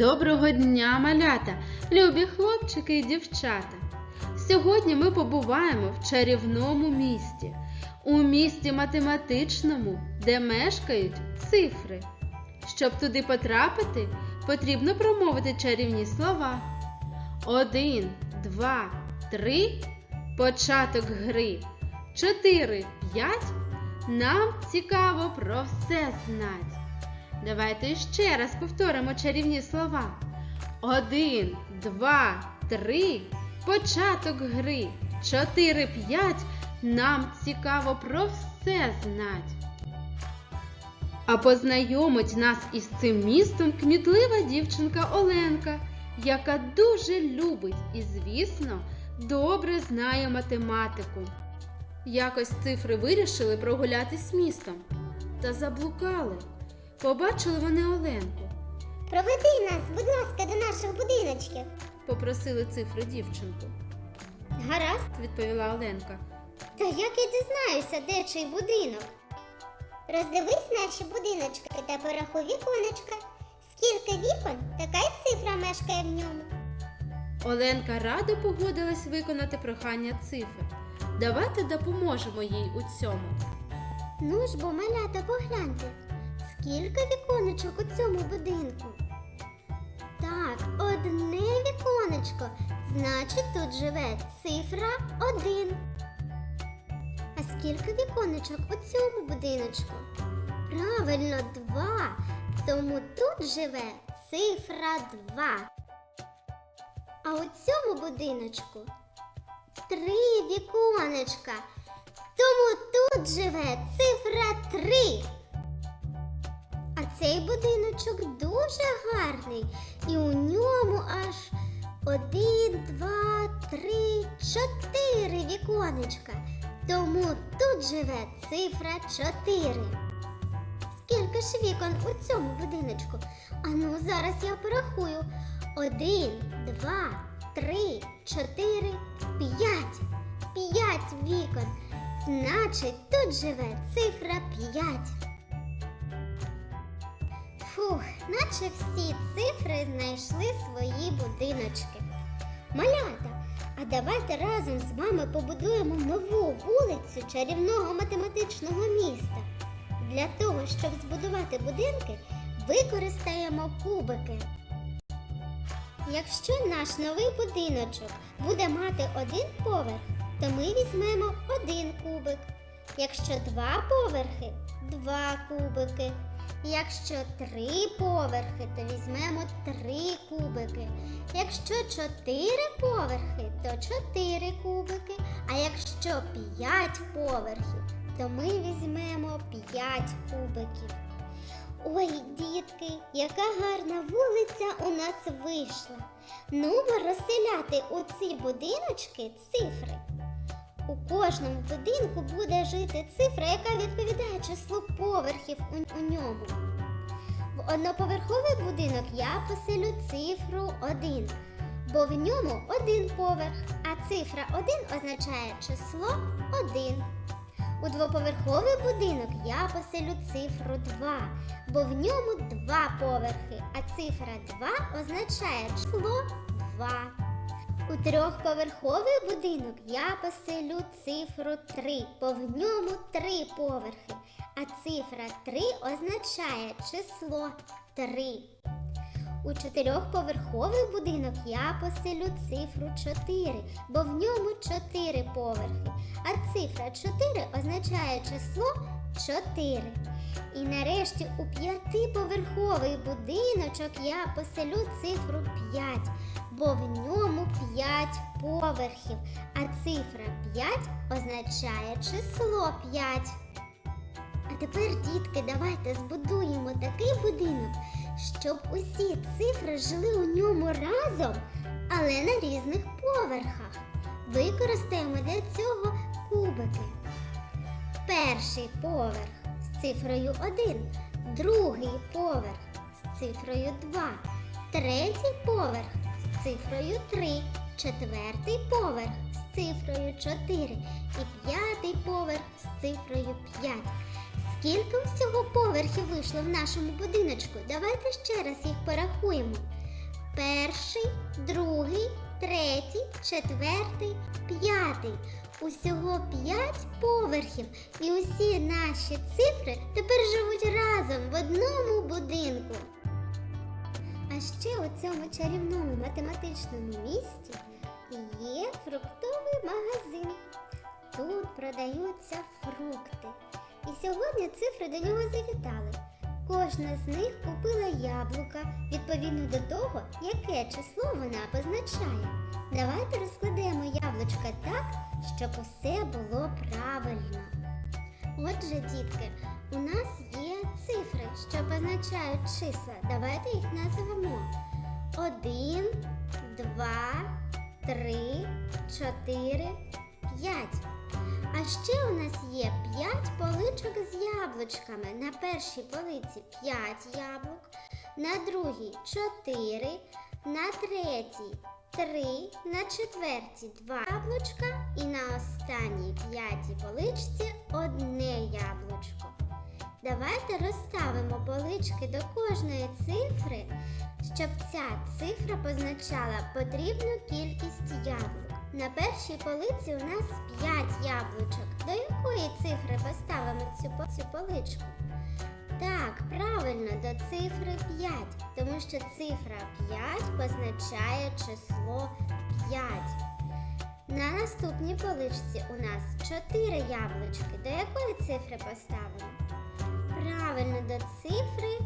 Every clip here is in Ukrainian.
Доброго дня, малята, любі хлопчики і дівчата. Сьогодні ми побуваємо в чарівному місті, у місті математичному, де мешкають цифри. Щоб туди потрапити, потрібно промовити чарівні слова. Один, два, три. Початок гри. Чотири, п'ять. Нам цікаво про все знать. Давайте ще раз повторимо чарівні слова. Один, два, три. Початок гри. Чотири, п'ять. Нам цікаво про все знать. А познайомить нас із цим містом кмітлива дівчинка Оленка, яка дуже любить і, звісно, добре знає математику. Якось цифри вирішили прогулятись містом та заблукали. Побачили вони Оленку, Проведи нас, будь ласка, до наших будиночків. попросили цифри дівчинку. Гаразд. Відповіла Оленка. Та як я дізнаюся, де чий будинок? Роздивись наші будиночки та порахуй віконечка. Скільки вікон, така й цифра мешкає в ньому. Оленка радо погодилась виконати прохання цифр. Давайте допоможемо їй у цьому. Ну ж бо, малята, погляньте, скільки віконечок у цьому будинку. Так, одне віконечко. Значить, тут живе цифра один. А скільки віконечок у цьому будиночку? Правильно, два. Тому тут живе цифра два. А у цьому будиночку три віконечка. Тому тут живе цифра 3. Цей будиночок дуже гарний. І у ньому аж один, два, три, чотири віконечка. Тому тут живе цифра 4. Скільки ж вікон у цьому будиночку? Ану, зараз я порахую. Один, два, три, чотири, п'ять. П'ять вікон. Значить, тут живе цифра 5. Фух, наче всі цифри знайшли свої будиночки. Малята, а давайте разом з вами побудуємо нову вулицю чарівного математичного міста. Для того, щоб збудувати будинки, використаємо кубики. Якщо наш новий будиночок буде мати один поверх, то ми візьмемо один кубик. Якщо два поверхи два кубики. Якщо три поверхи, то візьмемо три кубики. Якщо чотири поверхи, то чотири кубики. А якщо п'ять поверхів, то ми візьмемо п'ять кубиків. Ой, дітки, яка гарна вулиця у нас вийшла. Ну, розселяти у ці будиночки цифри. У кожному будинку буде жити цифра, яка відповідає числу поверхів у, у ньому. В одноповерховий будинок я поселю цифру 1, бо в ньому один поверх, а цифра 1 означає число 1. У двоповерховий будинок я поселю цифру 2, бо в ньому два поверхи, а цифра 2 означає число 2. У трьохповерховий будинок я поселю цифру 3, бо в ньому три поверхи, а цифра 3 означає число 3. У чотирьохповерховий будинок я поселю цифру 4, бо в ньому 4 поверхи, а цифра 4 означає число 4. І нарешті у п'ятиповерховий будиночок я поселю цифру 5, бо в ньому 5 поверхів, а цифра 5 означає число 5. А тепер, дітки, давайте збудуємо такий будинок, щоб усі цифри жили у ньому разом, але на різних поверхах. Використаємо для цього кубики. Перший поверх цифрою 1, другий поверх з цифрою 2, третій поверх з цифрою 3, четвертий поверх з цифрою 4 і п'ятий поверх з цифрою 5. Скільки всього поверхів вийшло в нашому будиночку? Давайте ще раз їх порахуємо. перший, другий, третій, четвертий, п'ятий. Усього п'ять поверхів, і усі наші цифри тепер живуть разом в одному будинку. А ще у цьому чарівному математичному місті є фруктовий магазин. Тут продаються фрукти. І сьогодні цифри до нього завітали. Кожна з них купила яблука відповідно до того, яке число вона позначає. Давайте розкладемо яблучка так, щоб усе було правильно. Отже, дітки, у нас є цифри, що позначають числа. Давайте їх назвемо. Один, два, три, чотири, п'ять. А ще у нас є 5 поличок з яблучками. На першій полиці 5 яблук, на другій 4, на третій 3, на четвертій 2 яблучка і на останній п'ятій поличці одне яблучко. Давайте розставимо полички до кожної цифри, щоб ця цифра позначала потрібну кількість яблук. На першій полиці у нас 5 яблучок. До якої цифри поставимо цю, цю поличку? Так, правильно, до цифри 5, тому що цифра 5 позначає число 5. На наступній поличці у нас 4 яблучки. До якої цифри поставимо? Правильно, до цифри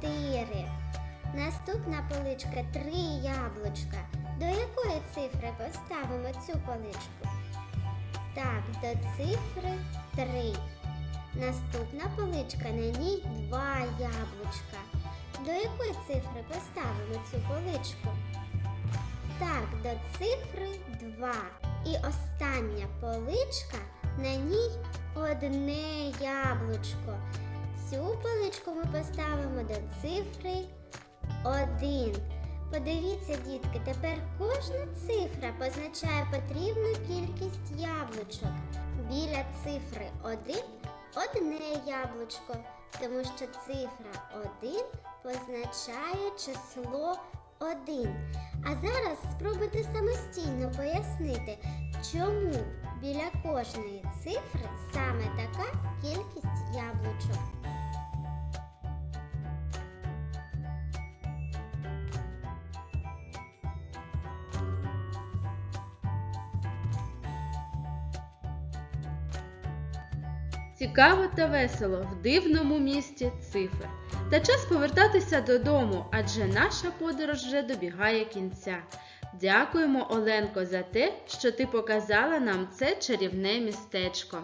4. Наступна поличка 3 яблучка. До якої цифри поставимо цю поличку? Так, до цифри 3. Наступна поличка на ній 2 яблучка. До якої цифри поставимо цю поличку? Так, до цифри 2. І остання поличка на ній одне яблучко. Цю поличку ми поставимо до цифри 1. Подивіться, дітки, тепер кожна цифра позначає потрібну кількість яблучок. Біля цифри 1 одне яблучко, тому що цифра 1 позначає число 1. А зараз спробуйте самостійно пояснити, чому біля кожної цифри саме така кількість яблучок. Цікаво та весело в дивному місті цифр. Та час повертатися додому, адже наша подорож вже добігає кінця. Дякуємо, Оленко, за те, що ти показала нам це чарівне містечко.